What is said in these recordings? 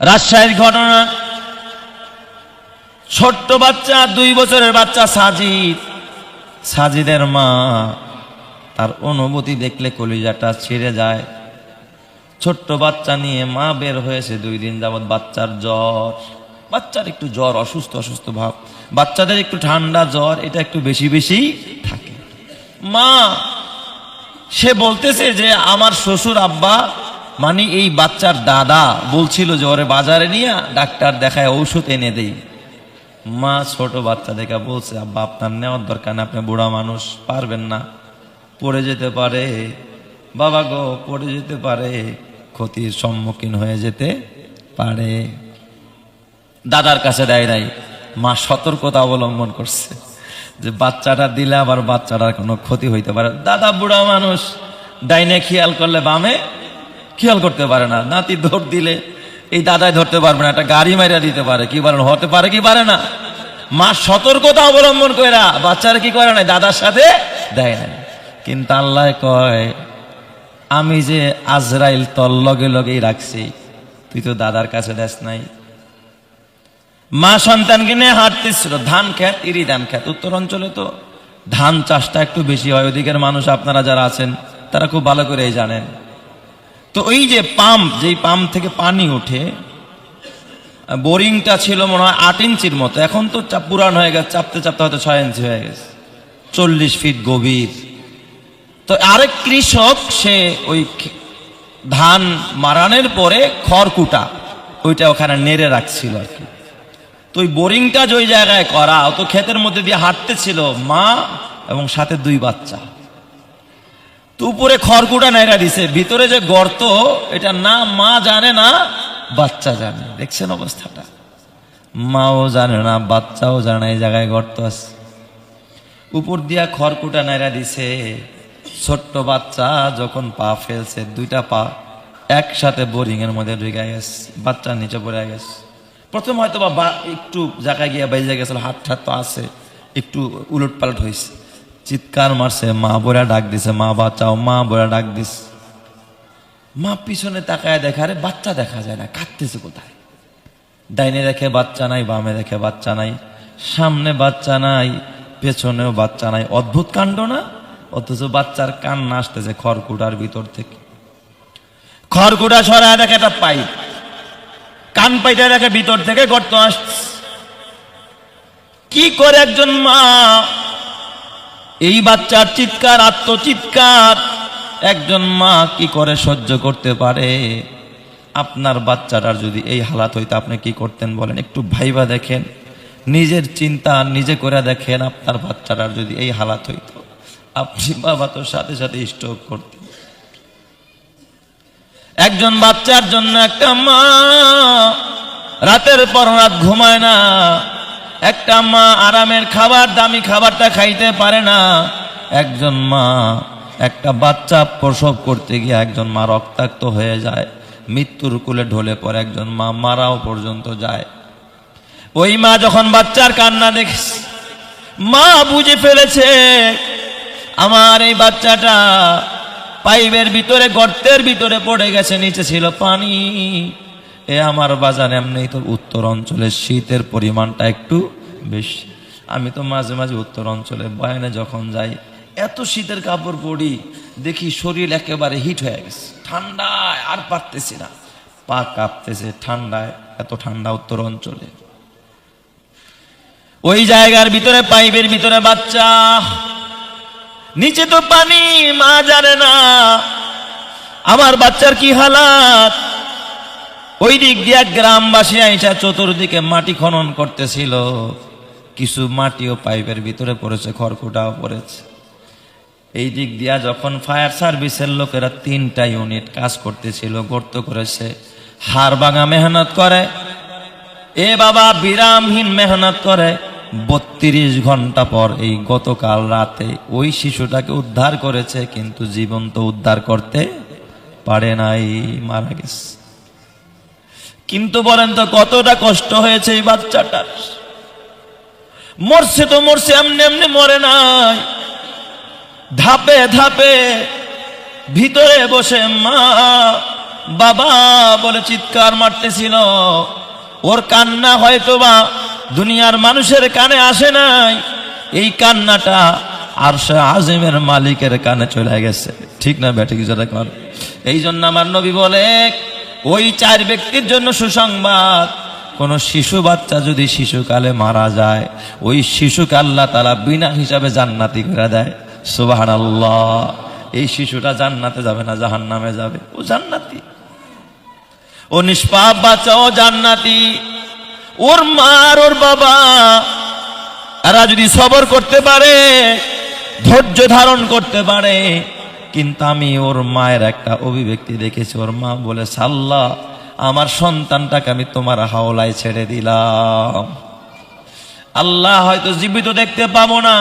রাজশাহীর ঘটনা। ছোট্ট বাচ্চা, দুই বছরের বাচ্চা সাজিদ। সাজিদের মা তার অনুভূতি দেখলে কলিজাটা ছিঁড়ে যায়। ছোট্ট বাচ্চা নিয়ে মা বের হয়েছে দুই দিন যাবৎ বাচ্চার জ্বর। বাচ্চার একটু জ্বর, অসুস্থ অসুস্থ ভাব। বাচ্চাদের একটু ঠান্ডা জ্বর, এটা একটু বেশি বেশি থাকে। মা, সে বলতেছে যে আমার শ্বশুর আব্বা মানে এই বাচ্চার দাদা বলছিল যে ওরে বাজারে নিয়ে ডাক্তার দেখায় ঔষধ এনে দেই। মা ছোট বাচ্চা দেখে বলছে, আব্বা, আপনার নেওয়ার দরকার না আপনি বুড়া মানুষ, পারবেন না। পড়ে যেতে পারে। বাবা গো, পড়ে যেতে পারে। ক্ষতির সম্মুখীন হয়ে যেতে পারে। দাদার কাছে দেয় নাই। মা সতর্কতা অবলম্বন করছে যে বাচ্চাটা দিলে আবার বাচ্চাটার কোনো ক্ষতি হইতে পারে। দাদা, বুড়া মানুষ, ডাইনে খেয়াল করলে বামে খেয়াল করতে পারে না। নাতি ধর দিলে এই দাদাই ধরতে পারবে না, একটা গাড়ি মাইরা দিতে পারে। কি বলেন, হতে পারে কি পারে না? মা সতর্কতা অবলম্বন করে বাচ্চারা কি করে না দাদার সাথে দেয় না কিন্তু আল্লাহ কয়, আমি যে আজরাইল তল লগে লগেই রাখছি, তুই তো দাদার কাছে দেস নাই। মা সন্তানকে নিয়ে হাঁটতেছিল, ধান খেত, ইরি ধান খেত। উত্তর অঞ্চলে তো ধান চাষটা একটু বেশি হয়, ওদিকের মানুষ আপনারা যারা আছেন, তারা খুব ভালো করেই জানেন। তো ওই যে পাম্প, যেই পাম্প থেকে পানি ওঠে, বোরিংটা ছিল মনে হয় আট ইঞ্চির মতো। এখন তো পুরান হয়ে গেছে, চাপতে চাপতে হয়তো ছয় ইঞ্চি হয়ে গেছে। চল্লিশ ফিট গভীর। তো আরেক কৃষক, সে ওই ধান মারানের পরে খড়কুটা, ওইটা ওখানে নেড়ে রাখছিল আর কি। তো ওই বোরিংটা যে ওই জায়গায় করা তো ক্ষেতের মধ্যে দিয়ে হাঁটতেছিল মা এবং সাথে দুই বাচ্চা। তো উপরে খড়কুটা নাইরা দিছে, ভিতরে যে গর্ত, এটা না মা জানে না, বাচ্চা জানে। দেখছেন অবস্থাটা? মাও জানে না, বাচ্চাও জানে না, এই জায়গায় গর্ত আছে। উপর দিয়া খড়কুটা নাইরা দিছে, ছোট্ট বাচ্চা যখন পা ফেলছে, দুইটা পা একসাথে বোরিং এর মধ্যে ঢুকে গেছে, বাচ্চা নিচে পড়ে গেছে। প্রথম হয়তো বা একটু জায়গায় গিয়ে বাইজে গেছিল হাত ঠাত তো আছে, একটু উলট পালট হয়েছে চিৎকার মারছে, মা বোরা ডাক দিছে, মা বাচ্চাও মা বোরা ডাক দিস মা পিছনে তাকায় দেখা রে বাচ্চা দেখা যায় না, কাঁদতেছে কোথায়? ডাইনে দেখে বাচ্চা নাই, বামে দেখে বাচ্চা নাই, সামনে বাচ্চা নাই, পেছনেও বাচ্চা নাই। অদ্ভুত কাণ্ড না? অথচ বাচ্চার কান্না আসতেছে খড়কুটার ভিতর থেকে। খড়কুটা সরায় দেখে একটা পাইপ। কান পাইতে দেখে ভিতর থেকে গর্ত আসছে। কি করে একজন মা এই বাচ্চার চিৎকার, আত্মচিৎকার, একজন মা কি করে সহ্য করতে পারে? আপনার বাচ্চাটার যদি এই হালাত হইতো আপনি কি করতেন বলেন? একটু ভাইবা দেখেন, নিজের চিন্তা নিজে করে দেখেন আপনার বাচ্চাটার যদি এই হালাত হইতো। আপনি বাবা তো সাথে সাথে স্ট্রোক করতেন। একজন বাচ্চার জন্য একটা মা, রাতের পর রাত ঘুমায় না একটা মা আরামের খাবার, দামি খাবারটা খাইতে পারে না। একজন মা, একটা বাচ্চা প্রসব করতে গিয়ে একজন মা রক্তাক্ত হয়ে যায়। মৃত্যুর কুলে ঢলে পড়ে একজন মা, মারাও পর্যন্ত যায়। ওই মা যখন বাচ্চার কান্না দেখে, মা বুঝে ফেলেছে, আমার এই বাচ্চাটা পাইপের ভিতরে, গর্তের ভিতরে পড়ে গেছে, নিচে ছিল পানি। এ আমার বাজার এমনি তো উত্তর অঞ্চলে শীতের পরিমাণটা একটু বেশি। আমি তো মাঝে মাঝে উত্তর অঞ্চলে বয়ানে যখন যাই, এত শীতের কাপড় পরি, দেখি শরীর একেবারে হিট হয়ে গেছে। ঠান্ডায় আর পারতেছি না। পা কাঁপতেছে ঠান্ডায়, এত ঠান্ডা উত্তর অঞ্চলে। ওই জায়গার ভিতরে পাইপের ভিতরে বাচ্চা। নিচে তো পানি মা জানে না। আমার বাচ্চার কি হালাত? ওই দিক দিয়ে গ্রামবাসী আইসা চতুর্দিকে মাটি খনন করতেছিল। কিছু মাটিও পাইপের ভিতরে পড়েছে, খড়কুটাও পড়েছে। এই দিক দিয়া যখন ফায়ার সার্ভিসের লোকেরা তিনটা ইউনিট কাজ করতেছিল, গর্ত করেছে হাড় ভাঙা মেহনত করে। এ বাবা বিরামহীন মেহনত করে। বত্রিশ ঘণ্টা পর এই গতকাল রাতে ওই শিশুটাকে উদ্ধার করেছে, কিন্তু জীবন্ত উদ্ধার করতে পারে নাই, মারা গেছে। কিন্তু বলেন তো, কতটা কষ্ট হয়েছে এই বাচ্চাটার? মরছে তো মরছে, এমনি এমনি মরে নাই। ধাপে ধাপে ভিতরে বসে মা, বাবা বলে চিৎকার মারতেছিল। ওর কান্না হয়তো বা দুনিয়ার মানুষের কানে আসে নাই। এই কান্নাটা আর সে আজিমের মালিকের কানে চলে গেছে। ঠিক না ব্যাটে কিছু কর এই জন্য আমার নবী বলে ওই চার ব্যক্তির জন্য সুসংবাদ। কোন শিশু বাচ্চা যদি শিশুকালে মারা যায়, ওই শিশুকে আল্লাহ তারা বিনা হিসাবে জান্নাতি করে দেয়। সুবাহান আল্লাহ এই শিশুটা জান্নাতে যাবে না জাহান নামে যাবে। ও জান্নাতি। ও নিষ্পাপ বাচ্চা, ও জান্নাতি। ওর মা আর ওর বাবা, এরা যদি সবর করতে পারে, ধৈর্য ধারণ করতে পারে কিন্তু আমি ওর মায়ের একটা অভিব্যক্তি দেখেছি। ওর মা বলে সাল্লাহ আমার সন্তানটাকে আমি তোমার হাওলায় ছেড়ে দিলাম। আল্লাহ হয়তো জীবিত দেখতে পাবো না।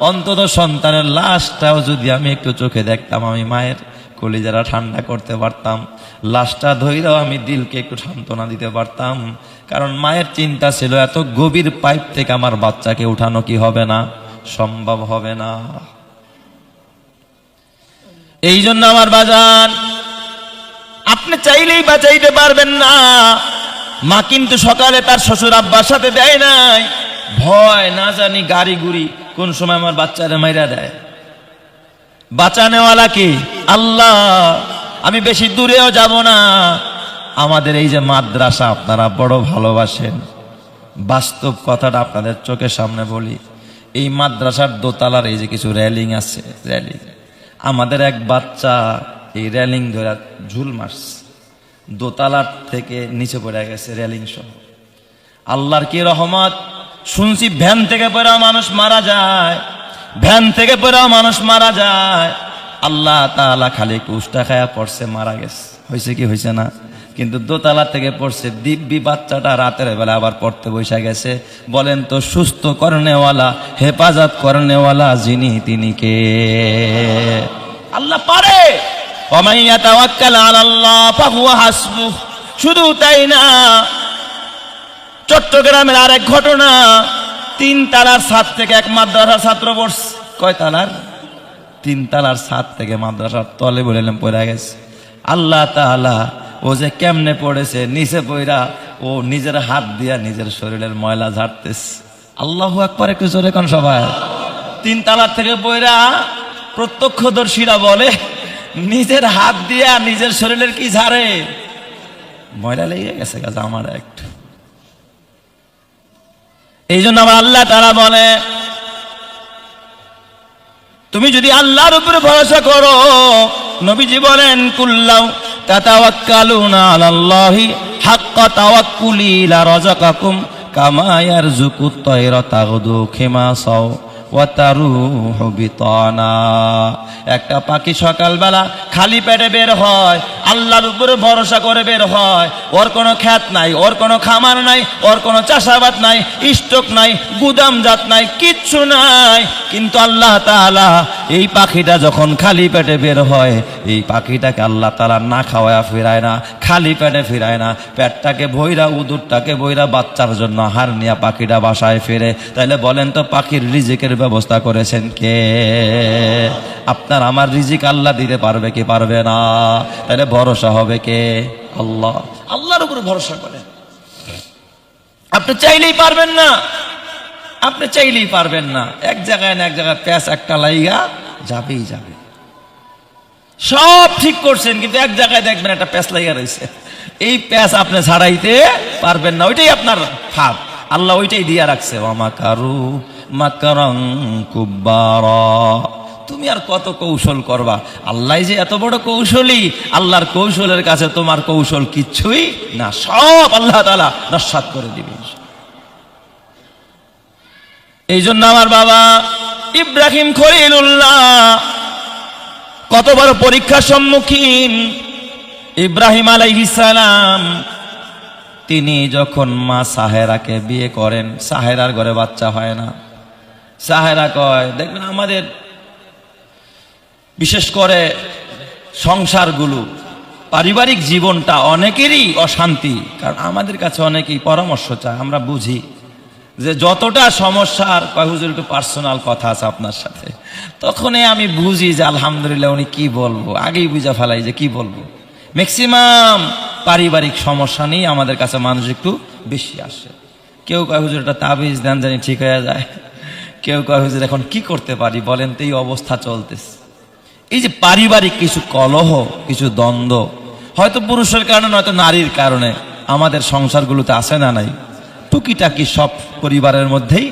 অন্তত সন্তানের লাশটাও যদি আমি একটু চোখে দেখতাম, আমি মায়ের কলি কলিজারা ঠান্ডা করতে পারতাম। লাশটা ধইরাও আমি দিলকে একটু সান্ত্বনা দিতে পারতাম। কারণ মায়ের চিন্তা ছিল, এত গভীর পাইপ থেকে আমার বাচ্চাকে উঠানো কি হবে না? সম্ভব হবে না। এই জন্য আমার বাজান, আপনি চাইলেই বাঁচাইতে পারবেন না। মা কিন্তু সকালে তার শ্বশুর আব্বার সাথে দেয় নাই। ভয় না জানি গাড়ি গুড়ি কোন সময় আমার বাচ্চারা মাইরা দেয়। বাঁচানেওয়ালা কি? আল্লাহ, আমি বেশি দূরেও যাব না। আমাদের এই যে মাদ্রাসা আপনারা বড় ভালোবাসেন। বাস্তব কথাটা আপনাদের চোখের সামনে বলি, এই মাদ্রাসার দোতলার এই যে কিছু র্যালিং আছে, রেলিং। আমাদের এক বাচ্চা এই রেলিং ধরে ঝুল মারছে। দোতলার থেকে নিচে পড়ে গেছে রেলিং সহ। আল্লাহর কি রহমত? শুনছি ভ্যান থেকে পড়েও মানুষ মারা যায়। ভ্যান থেকে পড়েও মানুষ মারা যায়। আল্লাহ তালা খালি কুষ্টা খায়া পড়ছে, মারা গেছে। হয়েছে কি হয়েছে না? কিন্তু দোতলা থেকে পড়ছে দিব্যি বাচ্চাটা রাতের বেলা আবার পড়তে বসে গেছে। বলেন তো সুস্থ করনেওয়ালা হেফাজত করনেওয়ালা যিনি তিনি কে? আল্লাহ পারে। শুধু তাই না চট্টগ্রামের আরেক ঘটনা তিন তালার ছাদ থেকে এক মাদ্রাসার ছাত্র বস কয় তালার? তিন তালার ছাদ থেকে মাদ্রাসার তলে বলেলাম পড়ে গেছে। আল্লাহ তাআলা ও যে কেমনে পড়েছে, নিচে পইরা ও নিজের হাত দিয়া নিজের শরীরের ময়লা ঝাড়তেছে। আল্লাহ একবার একটু জোরে কোন সবাই। তিন তালার থেকে পইরা প্রত্যক্ষদর্শীরা বলে, নিজের হাত দিয়া নিজের শরীরের কি ঝাড়ে? ময়লা লেগে গেছে গাছ আমার একটু। এই জন্য আমার আল্লাহ তারা বলে, তুমি যদি আল্লাহর উপরে ভরসা করো, নবীজি বলেন, কুল্লাউ তাতাওয়াক্কালুনা আলাল্লাহি হাক্কা তাওয়াক্কুলি লা রাযাকাকুম কামা ইয়ারযুকুত তায়রা তাগদু খিমাসাও একটা পাখি সকালবেলা খালি পেটে বের হয়, আল্লাহর উপরে ভরসা করে বের হয়। ওর কোনো খ্যাত নাই, ওর কোনো খামার নাই, ওর কোনো চাষাবাদ নাই, স্টক নাই গুদাম জাত নাই, কিচ্ছু নাই। কিন্তু আল্লাহ তাআলা এই পাখিটা যখন খালি পেটে বের হয়, এই পাখিটাকে আল্লাহ তালা না খাওয়ায়া ফেরায় না। খালি পেটে ফিরায় না। পেটটাকে বইরা উদুরটাকে বইরা বাচ্চার জন্য হার নিয়ে পাখিটা বাসায় ফিরে। তাহলে বলেন তো, পাখির রিজিকের ব্যবস্থা করেছেন কে? আপনার আমার রিজিক আল্লাহ দিতে পারবে কি পারবে না? তাহলে ভরসা হবে কে? আল্লাহ। আল্লাহর উপর ভরসা করে আপনি চাইলেই পারবেন না। আপনি চাইলেই পারবেন না। এক জায়গায় না এক জায়গায় প্যাঁচ একটা লাইগা যাবেই যাবে। সব ঠিক করছেন, কিন্তু এক জায়গায় দেখবেন একটা প্যাঁচ লাইগা রয়েছে। এই প্যাঁচ আপনি ছাড়াইতে পারবেন না, ওইটাই আপনার ফাঁদ। আল্লাহ ওইটাই দিয়া রাখছে অমাকারু মাকারং তুমি আর কত কৌশল করবা? আল্লাহ যে এত বড় কৌশলী, আল্লাহর কৌশলের কাছে তোমার কৌশল কিচ্ছুই না। সব আল্লাহ তালা নস্বাত করে দিবে এই জন্য আমার বাবা ইব্রাহিম খলিলুল্লাহ কত বড় পরীক্ষার সম্মুখীন? ইব্রাহিম আলাইহিসালাম তিনি যখন মা সাহেরাকে বিয়ে করেন, সাহেরার ঘরে বাচ্চা হয় না। সাহেরা কয়, দেখবেন আমাদের বিশেষ করে সংসারগুলো, পারিবারিক জীবনটা অনেকেরই অশান্তি, কারণ আমাদের কাছে অনেকেই পরামর্শ চায়, আমরা বুঝি। যে যতটা সমস্যার কয়, হুজুর, একটু পার্সোনাল কথা আছে আপনার সাথে। তখনই আমি বুঝি যে, আলহামদুলিল্লাহ, উনি কি বলব? আগেই বুঝা ফেলাই যে, কি বলব? ম্যাক্সিমাম পারিবারিক সমস্যা নিয়ে আমাদের কাছে মানুষ একটু বেশি আসে। কেউ কয়, হুজুর, একটা তাবিজ দেন জানি ঠিক হয়ে যায়। কেউ কয়, হুজুর, এখন কি করতে পারি বলেন তো, এই অবস্থা চলতেছে। এই যে পারিবারিক কিছু কলহ, কিছু দ্বন্দ্ব, হয়তো পুরুষের কারণে, নয়তো নারীর কারণে আমাদের সংসারগুলোতে আসে না নাই? টুকিটাকি সব পরিবারের মধ্যেই